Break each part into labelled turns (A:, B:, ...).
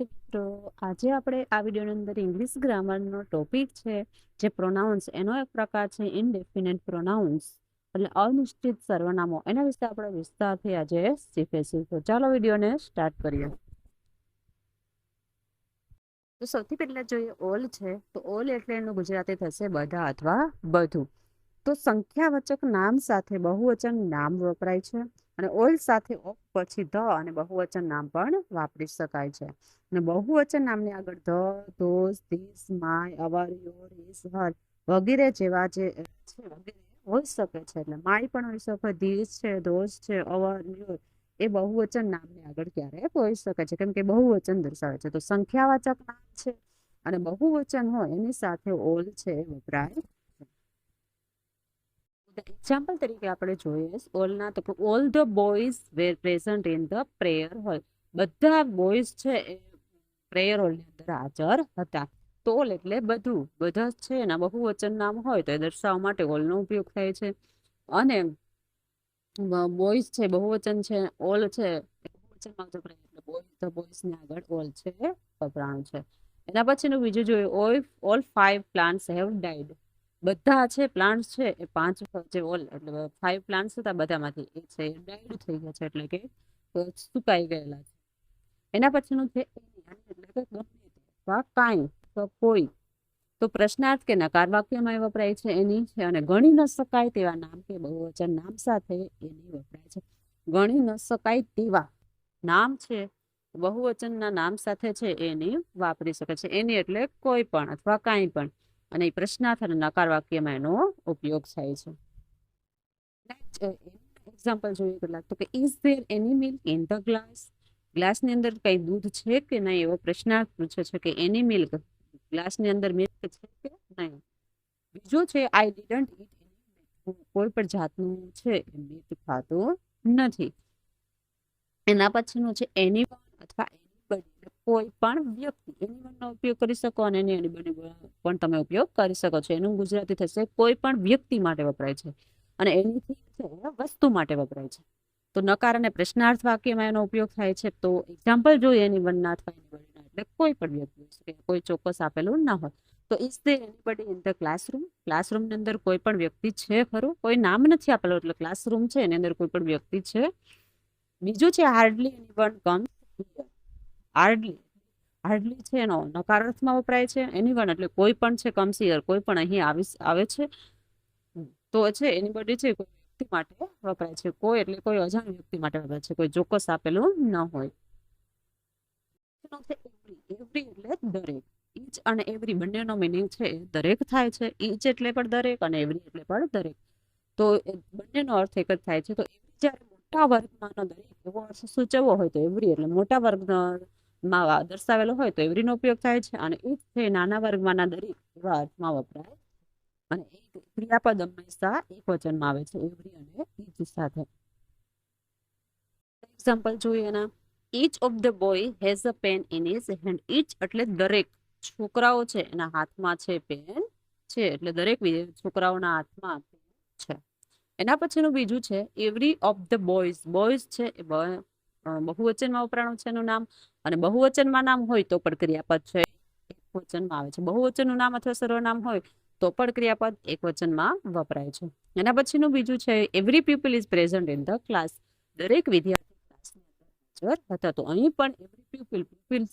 A: તો આજે આપણે આ વિડીયોની અંદર ઇંગ્લિશ ગ્રામરનો ટોપિક છે, જે પ્રોનાઉન્સ એનો એક પ્રકાર છે ઇનડેફિનેટ પ્રોનાઉન્સ એટલે અનિશ્ચિત સર્વનામો એના વિશે આપણે વિસ્તારથી આજે શીખીશું. તો ચાલો વિડીયોને સ્ટાર્ટ કરીએ. તો સૌથી પહેલા જોઈએ ઓલ છે, તો ઓલ એટલે એનું ગુજરાતી થશે બધા અથવા બધું. તો સંખ્યાવાચક નામ સાથે બહુવચન નામ વપરાય છે. અને ઓલ સાથે ઓફ પછી ધ અને બહુવચન નામ પણ વાપરી શકાય છે. અને બહુવચન નામની આગળ the those this my our your his her વગેરે જેવા જે છે વગેરે હોઈ શકે છે. એટલે માય પણ હોઈ શકે ધીસ છે ધોસ છે અવર યોર એ બહુવચન નામની આગળ ક્યારેક હોઈ શકે છે. કેમ કે બહુવચન દર્શાવે છે. તો સંખ્યાવાચક નામ છે અને બહુવચન હોય એની સાથે ઓલ છે વપરાય એક્ઝામ્પલ તરીકે આપણે જોઈએ, ઓલના તો all the boys were present in the prayer hall બધા બોયઝ છે એ પ્રેયર હોલની અંદર હાજર હતા. તો ઓલ એટલે બધું, બધા જ છે એના બહુવચન નામ હોય તો એ દર્શાવવા માટે ઓલનો ઉપયોગ થાય છે. અને બોયઝ છે બહુવચન છે ઓલ છે બહુવચનમાં વપરાય એટલે બોયઝ ધ બોયઝની આગળ ઓલ છે વપરાણું છે. એના પછીનું બીજું જોઈએ all all five plants have died બધા છે પ્લાન્ટ્સ છે, એ પાંચ જે ઓલ એટલે ફાઈવ પ્લાન્ટ્સ હતા બધામાંથી, એ છે ડાઈડ થઈ ગયા છે એટલે કે સુકાઈ ગયેલા છે. એના પછીનું છે, એટલે કે ગમે કાંઈ, તો કોઈ, તો પ્રશ્નાર્થ કે નકાર વાક્યમાં વપરાય છે, એની છે, અને ગણી ન શકાય તેવા નામ કે બહુવચન નામ સાથે એની વપરાય છે. ગણી ન શકાય તેવા નામ છે, બહુવચનના નામ સાથે છે એની વાપરી શકે છે. એની એટલે કોઈ પણ અથવા કાંઈ પણ. અને પ્રશ્નાર્થ અને નકાર વાક્યમાં એનો ઉપયોગ થાય છે. એક્ઝામ્પલ જોઈએ કેટલાક તો કે is there any milk in the glass ગ્લાસની અંદર કઈ દૂધ છે કે નહીં? એવો પ્રશ્નાર્થ પૂછે છે કે એની મિલ્ક ગ્લાસની અંદર મિલ્ક છે કે નહીં? બીજો છે આઈ ડિડન્ટ ઇટ કોઈ પણ જાતનું છે મિલ્ક ખાતું નથી. એના પછીનું છે એની કોઈ પણ વ્યક્તિ એનીવનનો ઉપયોગ કરી શકો અને એની એનીબડી પણ તમે ઉપયોગ કરી શકો છો. એનું ગુજરાતી થશે, કોઈ પણ વ્યક્તિ માટે વપરાય છે. અને એનીથી છે, વસ્તુ માટે વપરાય છે. તો નકાર અને પ્રશ્નાર્થ વાક્યમાં એનો ઉપયોગ થાય છે. તો એક્ઝામ્પલ જોઈએ, એની વનના અથવા એનીબડીના એટલે કોઈ પણ વ્યક્તિ કોઈ ચોક્કસ આપેલું ના હોય. તો is there anybody in the classroom ક્લાસરૂમની અંદર કોઈ પણ વ્યક્તિ છે ખરું? કોઈ નામ નથી આપેલું, એટલે ક્લાસરૂમ છે. એની અંદર કોઈ પણ વ્યક્તિ છે. બીજું છે hardly any one comes hardly hardly છે એનો નકાર અર્થમાં વપરાય છે, એની વન એટલે કોઈ પણ છે કમસિયર કોઈ પણ અહીં આવી છે. તો છે, એની બડી છે કોઈ વ્યક્તિ માટે વપરાય છે, કોઈ એટલે કોઈ અજાણ વ્યક્તિ માટે વપરાય છે, કોઈ ચોક્કસ આપેલું ન હોય. ઈચ અને એવરી બંનેનો મિનિંગ છે એ દરેક થાય છે, ઈચ એટલે પણ દરેક અને એવરી એટલે પણ દરેક. તો બંનેનો અર્થ એક જ થાય છે, તો જ્યારે મોટા વર્ગમાંનો દરેક એવો અર્થ સૂચવવો હોય તો એવરી એટલે મોટા વર્ગમાં દર્શાવેલો હોય તો એવરીનો ઉપયોગ થાય છે અને ઈચ છે નાના વર્ગમાંના દરેક એવા અર્થમાં વપરાય. અને ક્રિયાપદ હંમેશા એક વચનમાં આવે છે, એવરી અને ઇચ સાથે. એક્ઝામ્પલ જોઈએ એના. Each of the boy has a pen in his hand each એટલે દરેક છોકરાઓ છે, એના હાથમાં છે પેન છે, એટલે દરેક છોકરાઓના હાથમાં છે. એના પછીનું બીજું છે, every of the boys boys છે એ બહુવચનમાં વપરાણું છે એનું નામ અને બહુવચનમાં નામ હોય તો પણ ક્રિયાપદ છે. એક વચનમાં આવે છે. બહુવચનનું નામ અથવા સર્વનામ હોય તો પણ ક્રિયાપદ એક વચનમાં વપરાય છે. એના પછીનું બીજું છે every people is present in the class દરેક વિદ્યાર્થી ક્લાસની અંદર હતા તો અહીં પણ એવરી પીપલ પીપલ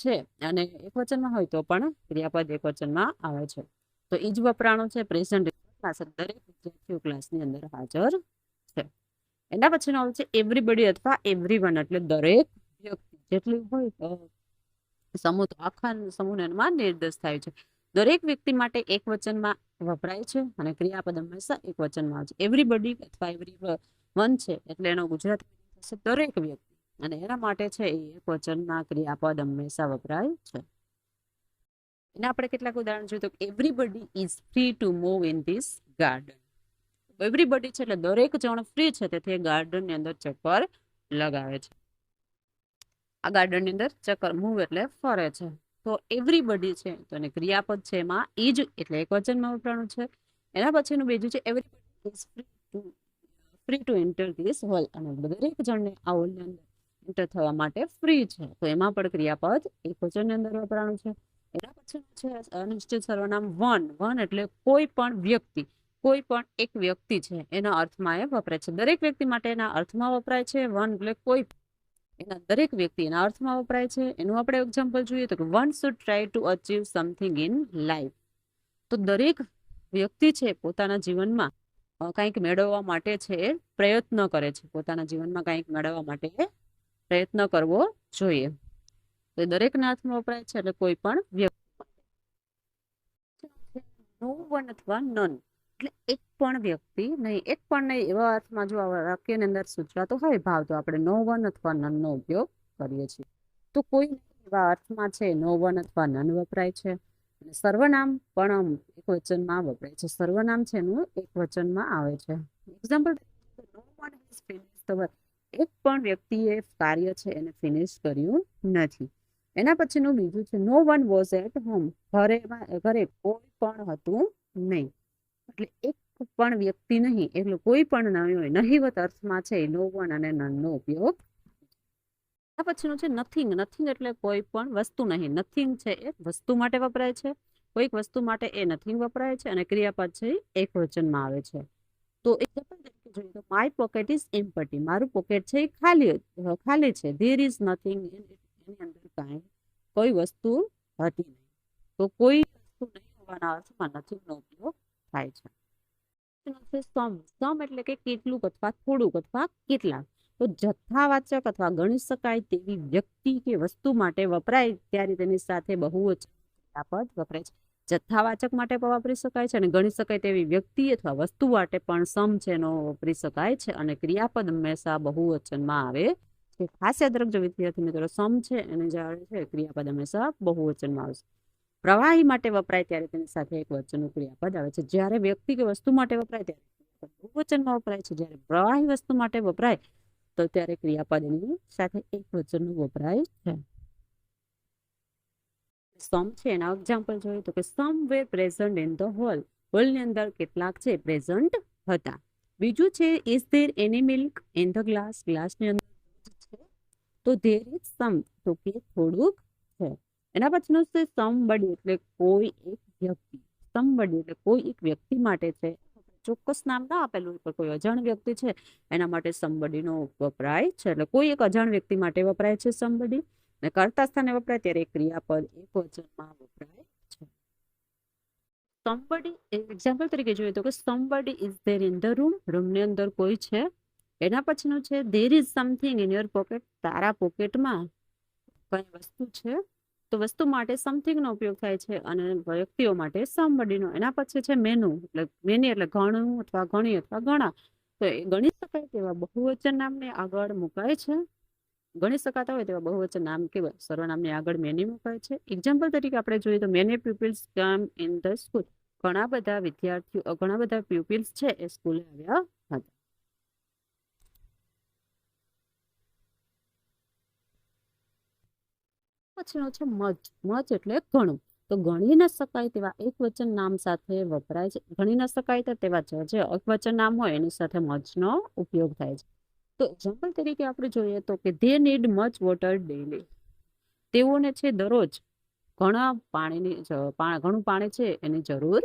A: છે અને એક વચનમાં હોય તો પણ ક્રિયાપદ એક વચનમાં આવે છે. તો એ જ વપરાણું છે પ્રેઝન્ટ ક્લાસ દરેક વિદ્યાર્થીઓ ક્લાસની અંદર હાજર એના પછીનો આવે છે એવરીબડી અથવા એવરીવન એટલે દરેક વ્યક્તિ જેટલી હોય સમૂહ તો આખા સમૂહમાં નિર્દેશ થાય છે. દરેક વ્યક્તિ માટે એક વચનમાં વપરાય છે અને ક્રિયાપદ હંમેશા એક વચનમાં આવે છે. એવરીબડી અથવા એવરી વન છે એટલે એનો ગુજરાતી થશે દરેક વ્યક્તિ. અને એના માટે છે એ એક વચનના ક્રિયાપદ હંમેશા વપરાય છે. એના આપણે કેટલાક ઉદાહરણ જોઈએ તો everybody is free to move in this garden everybody છે એટલે દરેક જણ ફ્રી છે, તેથી ગાર્ડનની અંદર ચક્કર લગાવે છે. આ ગાર્ડનની અંદર ચક્કર મૂવ એટલે ફરે છે. તો એવરીબડી છે, તો એને ક્રિયાપદ છે એમાં ઇજ એટલે એક વચનમાં વપરાણું છે. એના પછીનું બીજું છે everybody free to free to enter this hall અને દરેક જણને આ હોલની અંદર એન્ટર થવા માટે ફ્રી છે. તો એમાં પણ ક્રિયાપદ એક વચનની અંદર વપરાણું છે. એના પછીનું છે અનિશ્ચિત સર્વનામ વન. વન એટલે કોઈ પણ વ્યક્તિ. કોઈ પણ એક વ્યક્તિ છે, એના અર્થમાં એ વપરાય છે. દરેક વ્યક્તિ માટે એના અર્થમાં વપરાય છે. વન એટલે કોઈ એના દરેક વ્યક્તિ એના અર્થમાં વપરાય છે. એનું આપણે એક્ઝામ્પલ જોઈએ તો કે one should try to achieve something in life તો દરેક વ્યક્તિ છે પોતાના જીવનમાં કંઈક મેળવવા માટે છે એ પ્રયત્ન કરે છે. પોતાના જીવનમાં કંઈક મેળવવા માટે પ્રયત્ન કરવો જોઈએ. તો દરેકના અર્થમાં વપરાય છે એટલે કોઈ પણ વ્યક્તિ નો વન અથવા નન એટલે એક પણ વ્યક્તિ નહીં, એક પણ નહીં એવા અર્થમાં જો આ વાક્યની અંદર સૂચવાતો હોય ભાવ, તો આપણે નો વન અથવા નનનો ઉપયોગ કરીએ છીએ. તો કોઈ એવા અર્થમાં છે નો વન અથવા નન વપરાય છે. અને સર્વનામ પણ એક વચનમાં વપરાય છે. સર્વનામ છે એનું એક વચનમાં આવે છે. Example no one has finish the એક પણ વ્યક્તિએ કાર્ય છે, એને ફિનિશ કર્યું નથી. એના પછીનું બીજું છે no one was at home ઘરેમાં ઘરે કોઈ પણ હતું નહીં. એટલે એક પણ વ્યક્તિ નહીં, એટલે કોઈ પણ નહીં હોય, નહીવત અર્થમાં છે નો વન અને નનનો ઉપયોગ. આ પછીનું છે નથિંગ. નથિંગ એટલે કોઈ પણ વસ્તુ નહીં. નથિંગ છે એ વસ્તુ માટે વપરાય છે, કોઈક વસ્તુ માટે એ નથિંગ વપરાય છે અને ક્રિયાપદ છે એક વચનમાં આવે છે. તો જોઈએ તો માય પોકેટ ઇઝ એમ્પટી. મારું પોકેટ છે એ ખાલી ખાલી છે. ધેર ઇઝ નથિંગ એની અંદર કાંઈ કોઈ વસ્તુ હતી નહીં. તો કોઈ વસ્તુ નહીં હોવાના અર્થમાં નથિંગનો ઉપયોગ થાય છે. સમ એટલે કે કેટલું અથવા થોડુંક અથવા કેટલાક તો જથ્થાવાચક અથવા ગણી શકાય તેવી વ્યક્તિ કે વસ્તુ માટે વપરાય ત્યારે તેની સાથે બહુવચન પદ વપરાય છે. જથ્થાવાચક માટે પણ વાપરી શકાય છે અને ગણી શકાય તેવી વ્યક્તિ અથવા વસ્તુ માટે પણ સમ છે એનો વાપરી શકાય છે અને ક્રિયાપદ હંમેશા બહુવચનમાં આવે છે. ખાસ યાદ રાખજો વિદ્યાર્થી મિત્રો, સમ છે એને જે છે, ક્રિયાપદ હંમેશા બહુવચનમાં આવશે પ્રવાહી માટે વપરાય ત્યારે તેની સાથે એક વચનનું ક્રિયાપદ આવે છે. જ્યારે વ્યક્તિ કે વસ્તુ માટે વપરાય ત્યારે બહુવચનમાં વપરાય છે. જ્યારે પ્રવાહી વસ્તુ માટે વપરાય તો ત્યારે ક્રિયાપદ એની સાથે એક વચનનું વપરાય છે. સમ છે. એના એક્ઝામ્પલ જોઈએ તો કે some were present in the hall હોલની અંદર કેટલાક છે? પ્રેઝન્ટ હતા. બીજું છે is there any milk in the glass ગ્લાસની અંદર તો ધેર ઇઝ સમ તો કે થોડુંક છે. એના પછીનું છે સમબડી એટલે કોઈ એક વ્યક્તિ. સમબડી એટલે કોઈ એક વ્યક્તિ માટે છે. ચોક્કસ નામ ના આપેલું પણ કોઈ અજાણ વ્યક્તિ છે, એના માટે સમબડીનો વપરાય છે. એટલે કોઈ એક અજાણ વ્યક્તિ માટે વપરાય છે સમબડી અને કર્તા સ્થાને વપરાય ત્યારે એક ક્રિયાપદ એક વચનમાં વપરાય છે. સમબડી એક્ઝામ્પલ તરીકે જોઈએ તો કે somebody is there in the room રૂમની અંદર કોઈ છે? એના પછીનું છે there is something in your pocket તારા પોકેટમાં કઈ વસ્તુ છે? તો વસ્તુ માટે સમથિંગ નો ઉપયોગ થાય છે અને વ્યક્તિઓ માટે સમબડીનો એના પછી છે મેનુ એટલે મેની એટલે ઘણું અથવા ઘણી અથવા ઘણા. તો એ ગણી શકાય તેવા બહુવચન નામને આગળ મુકાય છે. ગણી શકાતા હોય તેવા બહુવચન નામ કે સર્વનામની આગળ મેની મુકાય છે. એક્ઝામ્પલ તરીકે આપણે જોઈએ તો many peoples come in the school ઘણા બધા વિદ્યાર્થીઓ, ઘણા બધા પ્યુપિલ્સ છે એ સ્કૂલે આવ્યા હતા. પછીનો છે મચ મચ એટલે ઘણું તો ગણી ન શકાય તેવા એક વચન નામ સાથે વપરાય છે. ગણી ન શકાય તેવા જે અકવચન નામ હોય એની સાથે મચનો ઉપયોગ થાય છે. તો એક્ઝામ્પલ તરીકે આપણે જોઈએ તો કે they need much water daily તેઓને છે દરરોજ ઘણા પાણીની ઘણું પાણી છે એની જરૂર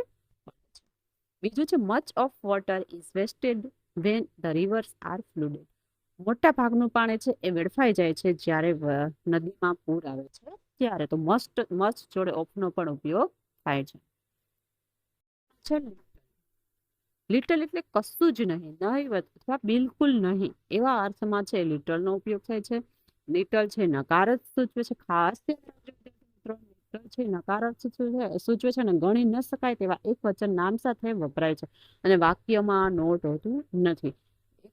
A: બીજું છે much of water is wasted when the rivers are flooded મોટા ભાગનું પાણી છે એ વેડફાઈ જાય છે જ્યારે નદીમાં પૂર આવે છે ત્યારે તો મસ્ટ મસ્ટ જોડે ઓફનો પણ ઉપયોગ થાય છે. છે લિટલ એટલે કશું જ નહીં નહીવત અથવા બિલકુલ નહીં, એવા અર્થમાં છે લિટલનો ઉપયોગ થાય છે. લિટલ છે નકાર જ સૂચવે છે, ખાસ છે નકાર સૂચવે સૂચવે છે અને ગણી ન શકાય તેવા એક વચન નામ સાથે વપરાય છે. અને વાક્યમાં નોટ હોતું નથી.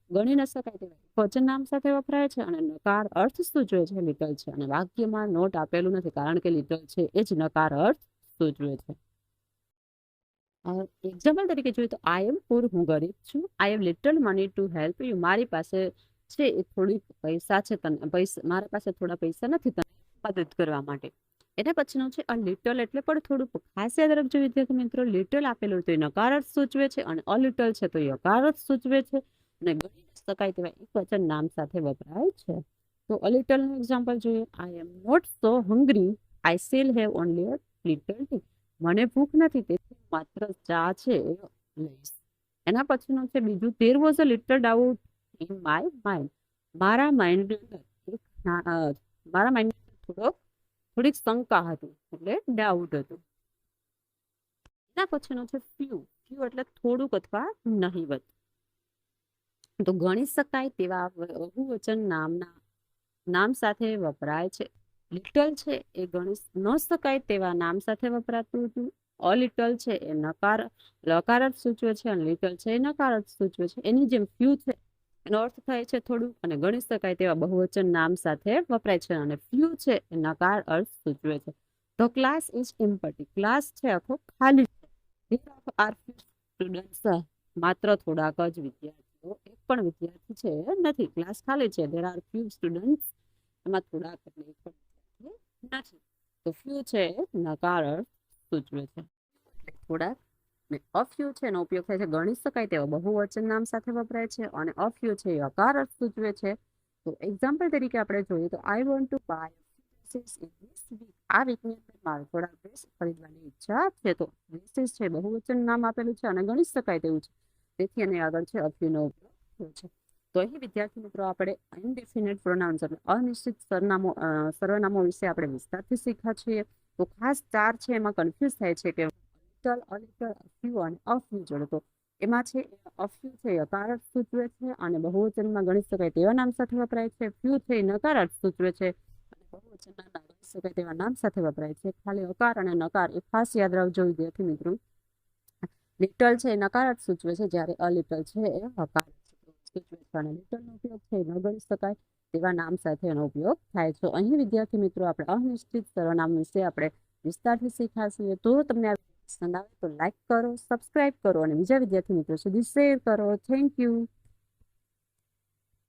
A: ગણી ન શકાય તેવા વચન નામ સાથે વપરાય છે અને નકાર અર્થ સૂચવે છે લિટલ છે. અને વાક્યમાં નોટ આપેલું નથી, કારણ કે લિટલ છે એ જ નકાર અર્થ સૂચવે છે. એક્ઝામ્પલ તરીકે જોઈએ તો આઈ એમ પૂર હું ગરીબ છું. I have little money to help you મારી પાસે છે એ થોડીક પૈસા છે તને, પૈસા, મારા પાસે થોડા પૈસા નથી તને મદદ કરવા માટે. એના પછીનું છે અ લિટલ એટલે પણ થોડું ખાસ યાદ રાખજો વિદ્યાર્થી મિત્રો લિટલ આપેલું તો એ નકાર સૂચવે છે અને અલિટલ છે તો એ યકાર અર્થ સૂચવે છે. અને ગણી શકાય તેવા એક વચન નામ સાથે વપરાય છે. તો અ લિટલનું એક્ઝામ્પલ જોઈએ. I am not so hungry I shall have only a little tea મને ભૂખ નથી, તેથી માત્ર ચા છે લઈશ. એના પછીનું છે બીજું there was a little doubt in my mind મારા માઇન્ડ મારા માઇન્ડ થોડો થોડીક શંકા હતી, એટલે ડાઉટ હતું. એના પછીનો છે ફ્યુ ફ્યુ એટલે થોડુંક અથવા નહીવત તો ગણી શકાય તેવા બહુવચન નામના, નામ સાથે વપરાય છે. લિટલ છે એ ગણી ન શકાય તેવા નામ સાથે વપરાતું હતું. અલિટલ છે એ નકાર લકાર અર્થ સૂચવે છે અને લિટલ છે એ નકાર અર્થ સૂચવે છે. એની જેમ ફ્યુ છે, એનો અર્થ થાય છે થોડું અને ગણી શકાય તેવા બહુવચન નામ સાથે વપરાય છે અને ફ્યુ છે એ નકાર અર્થ સૂચવે છે. The class is empty class છે આખો ખાલી છે. માત્ર થોડાક જ વિદ્યાર્થીઓ એક પણ વિદ્યાર્થી છે, નથી. ક્લાસ ખાલી છે. દેર આર ફ્યુ સ્ટુડન્ટ એમાં થોડાક એટલે એક પણ નથી. તો ફ્યુ છે નકાર સૂચવે છે. થોડાક. ને અફ્યુ છે, એનો ઉપયોગ થાય છે. ગણી શકાય તેવા બહુવચન નામ સાથે વપરાય છે અને અફ્યુ છે, એ અકાર અર્થ સૂચવે છે. તો એક્ઝામ્પલ તરીકે આપણે જોઈએ તો આઈ વોન્ટ ટુ બાય આ વીકની મારે થોડા ડ્રેસ ખરીદવાની ઈચ્છા છે. તો ડ્રેસીસ છે, બહુવચન નામ આપેલું છે અને ગણી શકાય તેવું છે. તેથી અને આગળ છે અફ્યુનો ઉપયોગ છે તો અહીં વિદ્યાર્થી મિત્રો આપણે ઇનડિફિનેટ પ્રોનાઉન્સ એટલે અનિશ્ચિત સરનામો સર્વનામો વિશે આપણે વિસ્તારથી શીખ્યા છીએ. તો ખાસ ચાર છે, એમાં કન્ફ્યુઝ થાય છે કે લિટલ અલિટલ અફ્યુ અને અફ્યુ જોડતો એમાં છે અફ્યુ છે અકારક સૂચવે છે અને બહુવચનમાં ગણી શકાય તેવા નામ સાથે વપરાય છે. ફ્યુ છે નકારક સૂચવે છે બહુવચનના નામ શકાય તેવા નામ સાથે વપરાય છે. ખાલી અકાર અને નકાર એ ખાસ યાદ રાખજો વિદ્યાર્થી મિત્રો. લિટલ છે એ નકારાર્થ સૂચવે છે જ્યારે અલિટલ છે એ હકાર સૂચવે છે. અને લિટલનો ઉપયોગ છે ન ગણી શકાય તેવા નામ સાથે એનો ઉપયોગ થાય છે. અહીં વિદ્યાર્થી મિત્રો આપણે અનિશ્ચિત સર્વનામ વિશે આપણે વિસ્તારથી શીખાશીએ તો તમને પસંદ આવે તો લાઈક કરો સબસ્ક્રાઇબ કરો અને બીજા વિદ્યાર્થી મિત્રો સુધી શેર કરો. Thank you